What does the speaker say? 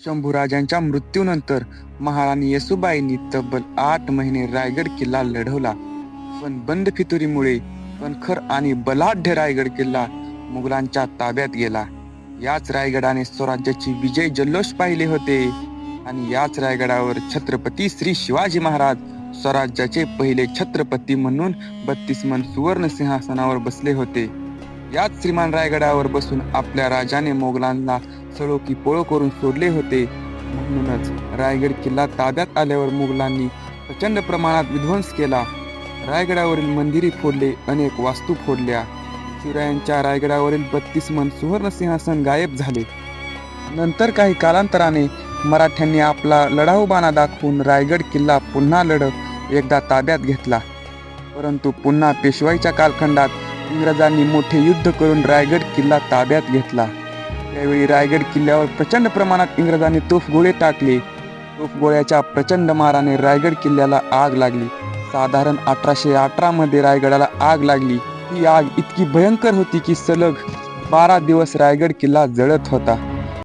शंभूराजांच्या मृत्यूनंतर महाराणी येसुबाईंनी तब्बल आठ महिने रायगड किल्ला लढवला. पण बंद फितुरीमुळे कणखर आणि बलाढ्य रायगड किल्ला मुघलांच्या ताब्यात गेला. याच रायगडाने स्वराज्याची विजय जल्लोष पाहिले होते आणि याच रायगडावर छत्रपती श्री शिवाजी महाराज स्वराज्याचे पहिले छत्रपती म्हणून बत्तीस मन सुवर्ण सिंहासनावर बसले होते. याच श्रीमान रायगडावर बसून आपल्या राजाने मोगलांना सळो की पोळो करून सोडले होते. म्हणूनच रायगड किल्ला ताब्यात आल्यावर मुघलांनी प्रचंड प्रमाणात विध्वंस केला. रायगडावरील मंदिरे फोडले अनेक वास्तू फोडल्या. शिवरायांच्या रायगडावरील बत्तीस मन सुवर्ण सिंहासन गायब झाले. नंतर काही कालांतराने मराठ्यांनी आपला लढाऊ बाणा दाखवून रायगड किल्ला पुन्हा लढत एकदा ताब्यात घेतला. परंतु पुन्हा पेशवाईच्या कालखंडात इंग्रजांनी मोठे युद्ध करून रायगड किल्ला ताब्यात घेतला. त्यावेळी रायगड किल्ल्यावर प्रचंड प्रमाणात इंग्रजांनी तोफगोळे टाकले. तोफगोळ्याच्या प्रचंड माराने रायगड किल्ल्याला आग लागली. साधारण अठराशे अठरामध्ये रायगडाला आग लागली. ही आग इतकी भयंकर होती की सलग बारा दिवस रायगड किल्ला जळत होता.